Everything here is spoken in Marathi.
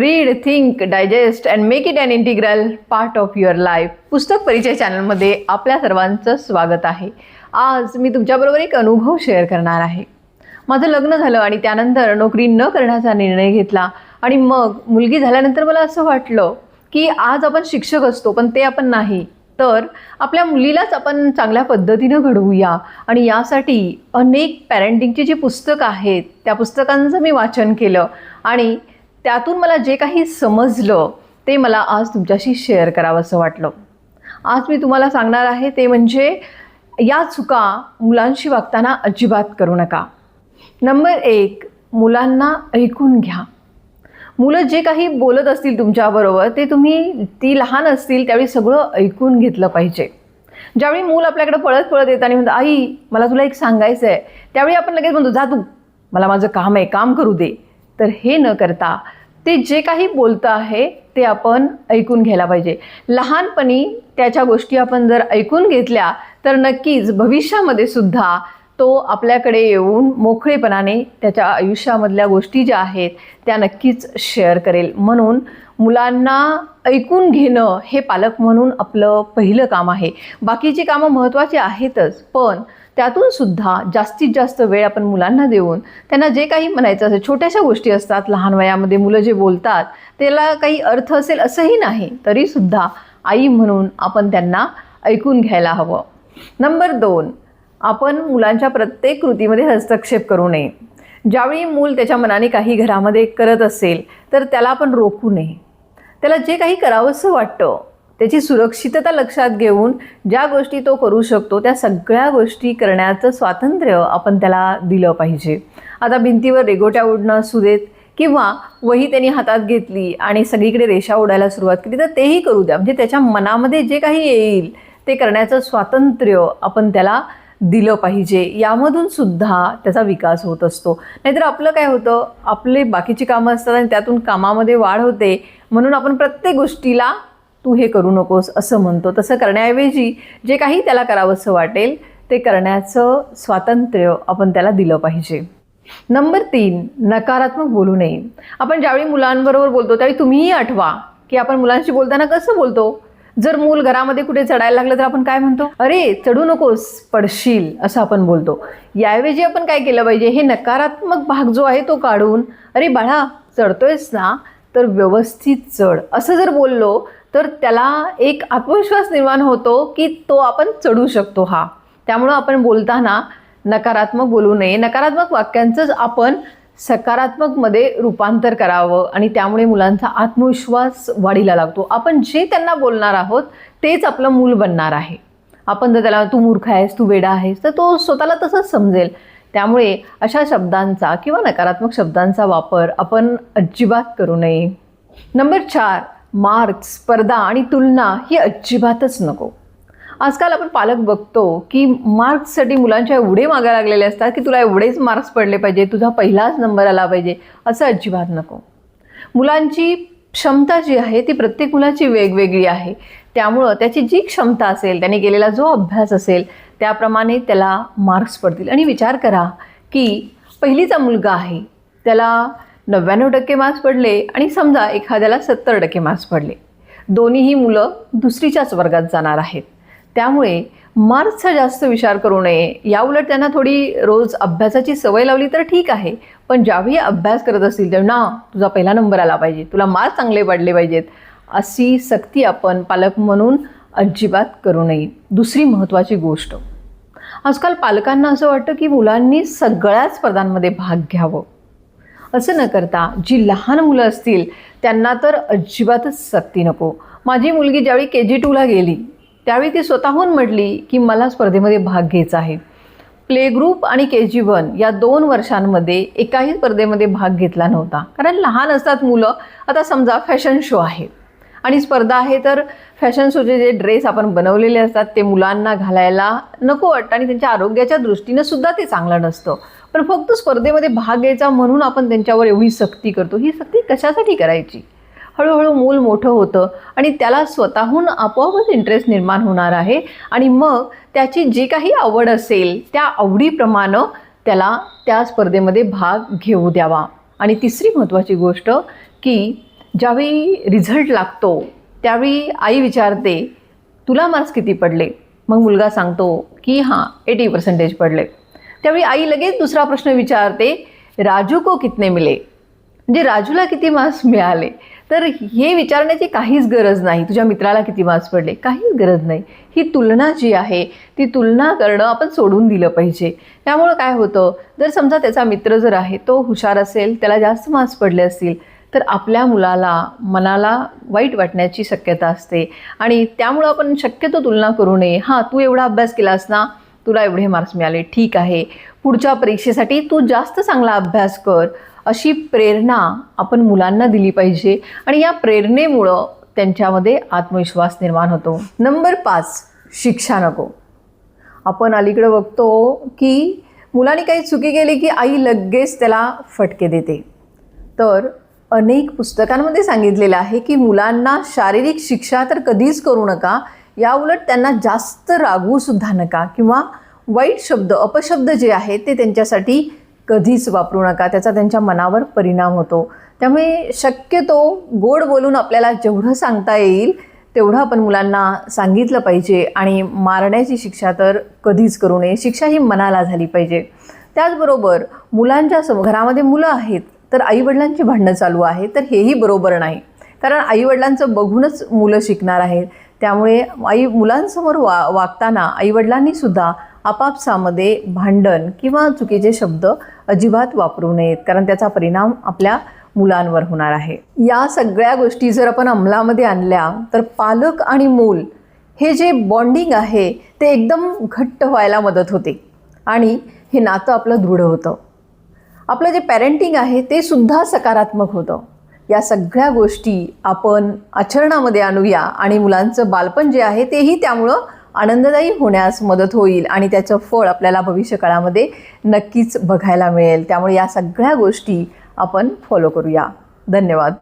Read think digest and make it an integral part of your life पुस्तक परिचय चॅनलमध्ये आपल्या सर्वांचं स्वागत आहे. आज मी तुमच्याबरोबर एक अनुभव शेअर करणार आहे. माझं लग्न झालं आणि त्यानंतर नोकरी न करण्याचा निर्णय घेतला आणि मग मुलगी झाल्यानंतर मला असं वाटलं की आज आपण शिक्षक असतो पण ते आपण नाही. तर आपल्या मुलीलाच आपण चांगल्या पद्धतीनं घडवूया आणि यासाठी अनेक पॅरेंटिंगची जी पुस्तकं आहेत त्या पुस्तकांचं मी वाचन केलं आणि त्यातून मला जे काही समजलं ते मला आज तुमच्याशी शेअर करावं असं वाटलं. आज मी तुम्हाला सांगणार आहे ते म्हणजे या चुका मुलांशी वागताना अजिबात करू नका. नंबर एक मुलांना ऐकून घ्या. मुलं जे काही बोलत असतील तुमच्याबरोबर ते तुम्ही ती लहान असतील त्यावेळी सगळं ऐकून घेतलं पाहिजे. ज्यावेळी मूल आपल्याकडे पळत पळत येतं आणि म्हणतं आई मला तुला एक सांगायचं आहे त्यावेळी आपण लगेच म्हणतो जा तू मला माझं काम आहे काम करू दे. तर हे न करता ते जे काही बोलतं आहे ते आपण ऐकून घ्यायला पाहिजे. लहानपणी त्याच्या गोष्टी आपण जर ऐकून घेतल्या तर नक्कीच भविष्यामध्ये सुद्धा तो आपल्याकडे येऊन मोकळेपणाने त्याच्या आयुष्यामधल्या गोष्टी ज्या आहेत त्या नक्कीच शेअर करेल. म्हणून मुलांना ऐकून घेणं हे पालक म्हणून आपलं पहिलं काम आहे. बाकीची कामं महत्त्वाची आहेतच पण त्यातून सुद्धा जास्तीत जास्त वेळ आपण मुलांना देऊन त्यांना जे काही म्हणायचं असेल छोट्याशा गोष्टी असतात लहान वयामध्ये मुलं जे बोलतात त्याला काही अर्थ असेल असंही नाही तरीसुद्धा आई म्हणून आपण त्यांना ऐकून घ्यायला हवं. नंबर दोन आपण मुलांच्या प्रत्येक कृतीमध्ये हस्तक्षेप करू नये. ज्यावेळी मूल त्याच्या मनाने काही घरामध्ये करत असेल तर त्याला आपण रोखू नये. त्याला जे काही करावंसं वाटतं त्याची सुरक्षितता लक्षात घेऊन ज्या गोष्टी तो करू शकतो त्या सगळ्या गोष्टी करण्याचं स्वातंत्र्य आपण त्याला दिलं पाहिजे. आता भिंतीवर रेगोट्या उडणं असू देत किंवा वही त्यांनी हातात घेतली आणि सगळीकडे रेषा उडायला सुरुवात केली तर तेही करू द्या. म्हणजे त्याच्या मनामध्ये जे काही येईल ते करण्याचं स्वातंत्र्य आपण त्याला दिलं पाहिजे. यामधून सुद्धा त्याचा विकास होत असतो. नाहीतर आपलं काय होतं? आपले बाकीची कामं असतात आणि त्यातून कामामध्ये वाढ होते. म्हणून आपण प्रत्येक गोष्टीला तू हे करू नकोस असं म्हणतो. तसं करण्याऐवजी जे काही त्याला करावंसं वाटेल ते करण्याचं स्वातंत्र्य आपण त्याला दिलं पाहिजे. नंबर तीन नकारात्मक बोलू नये. आपण ज्यावेळी मुलांबरोबर बोलतो त्यावेळी तुम्हीही आठवा की आपण मुलांशी बोलताना कसं बोलतो? जर मूल घरामध्ये कुठे चढायला लागलं तर आपण काय म्हणतो? अरे चढू नकोस पडशील असं आपण बोलतो. याऐवजी आपण काय केलं पाहिजे? हे नकारात्मक भाग जो आहे तो काढून अरे बाळा चढतोयस ना तर व्यवस्थित चढ. असं जर बोललो तर त्याला एक आत्मविश्वास निर्माण होतो की तो आपण चढू शकतो हा. त्यामुळं आपण बोलताना नकारात्मक बोलू नये. नकारात्मक वाक्यांचंच आपण सकारात्मकमध्ये रूपांतर करावं आणि त्यामुळे मुलांचा आत्मविश्वास वाढीला लागतो. आपण जे त्यांना बोलणार आहोत तेच आपलं मूल बनणार आहे. आपण जर त्याला तू मूर्ख आहेस तू वेडा आहेस तर तो स्वतःला तसंच समजेल. त्यामुळे अशा शब्दांचा किंवा नकारात्मक शब्दांचा वापर आपण अजिबात करू नये. नंबर चार मार्क्स स्पर्धा आणि तुलना ही अजिबातच नको. आजकाल आपण पालक बघतो की मार्क्ससाठी मुलांच्या एवढे मागा लागलेले असतात की तुला एवढेच मार्क्स पडले पाहिजे तुझा पहिलाच नंबर आला पाहिजे असं अजिबात नको. मुलांची क्षमता जी आहे ती प्रत्येक मुलाची वेगवेगळी आहे. त्यामुळं त्याची जी क्षमता असेल त्याने केलेला जो अभ्यास असेल त्याप्रमाणे त्याला मार्क्स पडतील. आणि विचार करा की पहिलीचा मुलगा आहे त्याला नव्याण्णव टक्के मार्क्स पडले आणि समजा एखाद्याला सत्तर टक्के मार्क्स पडले. दोन्हीही मुलं दुसरीच्याच वर्गात जाणार आहेत. त्यामुळे मार्क्सचा जास्त विचार करू नये. याउलट त्यांना थोडी रोज अभ्यासाची सवय लावली तर ठीक आहे. पण ज्यावेळी अभ्यास करत असतील तेव्हा तुझा पहिला नंबर आला पाहिजे. तुला मार्क्स चांगले पडले पाहिजेत. अशी सक्ती आपण पालक म्हणून अजिबात करू नये. दुसरी महत्त्वाची गोष्ट. आजकाल पालकांना असं वाटतं की मुलांनी सगळ्याच स्पर्धांमध्ये भाग घ्यावं. असं न करता जी लहान मुलं असतील त्यांना तर अजिबातच सक्ती नको. माझी मुलगी ज्यावेळी के जी टूला गेली त्यावेळी ती स्वतःहून म्हटली की मला स्पर्धेमध्ये भाग घ्यायचा आहे. प्ले ग्रुप आणि के जी वन या दोन वर्षांमध्ये एकाही स्पर्धेमध्ये भाग घेतला नव्हता. कारण लहान असतात मुलं आता समजा फॅशन शो आहे. आणि स्पर्धा आहे तर फॅशन शोचे जे ड्रेस आपण बनवलेले असतात ते मुलांना घालायला नको वाटतं आणि त्यांच्या आरोग्याच्या दृष्टीनं सुद्धा ते चांगलं नसतं. पण फक्त स्पर्धेमध्ये भाग घ्यायचा म्हणून आपण त्यांच्यावर एवढी सक्ती करतो. ही सक्ती कशासाठी करायची? हळूहळू मूल मोठं होतं आणि त्याला स्वतःहून आपोआपच इंटरेस्ट निर्माण होणार आहे आणि मग त्याची जी काही आवड असेल त्या आवडीप्रमाणे त्याला त्या स्पर्धेमध्ये भाग घेऊ द्यावा. आणि तिसरी महत्त्वाची गोष्ट की ज्यावेळी रिझल्ट लागतो त्यावेळी आई विचारते तुला मार्क्स किती पडले? मग मुलगा सांगतो की हां एटी पर्सेंटेज पडले. त्यावेळी आई लगेच दुसरा प्रश्न विचारते राजू को कितने मिले? म्हणजे राजूला किती मार्क्स मिळाले? तर हे विचारण्याची काहीच गरज नाही. तुझ्या मित्राला किती मार्क्स पडले? काहीच गरज नाही. ही तुलना जी आहे ती तुलना करणं आपण सोडून दिलं पाहिजे. त्यामुळं काय होतं? जर समजा त्याचा मित्र जर आहे तो हुशार असेल त्याला जास्त मार्क्स पडले असतील तर आपल्या मुलाला मनाला वाईट वाटण्याची शक्यता असते. आणि त्यामुळं आपण शक्यतो तुलना करू नये. हां तू एवढा अभ्यास केलास ना तुला एवढे मार्क्स मिळाले. ठीक आहे. पुढच्या परीक्षेसाठी तू जास्त चांगला अभ्यास कर. अशी प्रेरणा आपण मुलांना दिली पाहिजे. आणि या प्रेरणेमुळं त्यांच्यामध्ये आत्मविश्वास निर्माण होतो. नंबर पाच शिक्षा नको. आपण अलीकडे बघतो की मुलांनी काही चुकी केली की आई लगेच त्याला फटके देते. तर अनेक पुस्तकांमध्ये सांगितलेलं आहे की मुलांना शारीरिक शिक्षा तर कधीच करू नका. याउलट त्यांना जास्त रागवूसुद्धा नका किंवा वाईट शब्द अपशब्द जे आहेत ते त्यांच्यासाठी कधीच वापरू नका. त्याचा त्यांच्या मनावर परिणाम होतो. त्यामुळे शक्यतो गोड बोलून आपल्याला जेवढं सांगता येईल तेवढं आपण मुलांना सांगितलं पाहिजे आणि मारण्याची शिक्षा तर कधीच करू नये. शिक्षा ही मनाला झाली पाहिजे. त्याचबरोबर मुलांच्या सम घरामध्ये मुलं आहेत तर आईवडिलांची भांडणं चालू आहे तर हेही बरोबर नाही. कारण आईवडिलांचं बघूनच मुलं शिकणार आहेत. त्यामुळे आई मुलांसमोर वा वागताना आईवडिलांनीसुद्धा आपापसामध्ये भांडण किंवा चुकीचे शब्द अजिबात वापरू नयेत. कारण त्याचा परिणाम आपल्या मुलांवर होणार आहे. या सगळ्या गोष्टी जर आपण अंमलामध्ये आणल्या तर पालक आणि मूल हे जे बॉन्डिंग आहे ते एकदम घट्ट व्हायला मदत होते. आणि हे नातं आपलं दृढ होतं. आपलं जे पॅरेंटिंग आहे ते सुद्धा सकारात्मक होतं. या सगळ्या गोष्टी आपण आचरणामध्ये आणूया आणि मुलांचं बालपण जे आहे तेही त्यामुळं आनंददायी होण्यास मदत होईल आणि त्याचं फळ आपल्याला भविष्यकाळामध्ये नक्कीच बघायला मिळेल. त्यामुळे या सगळ्या गोष्टी आपण फॉलो करूया. धन्यवाद.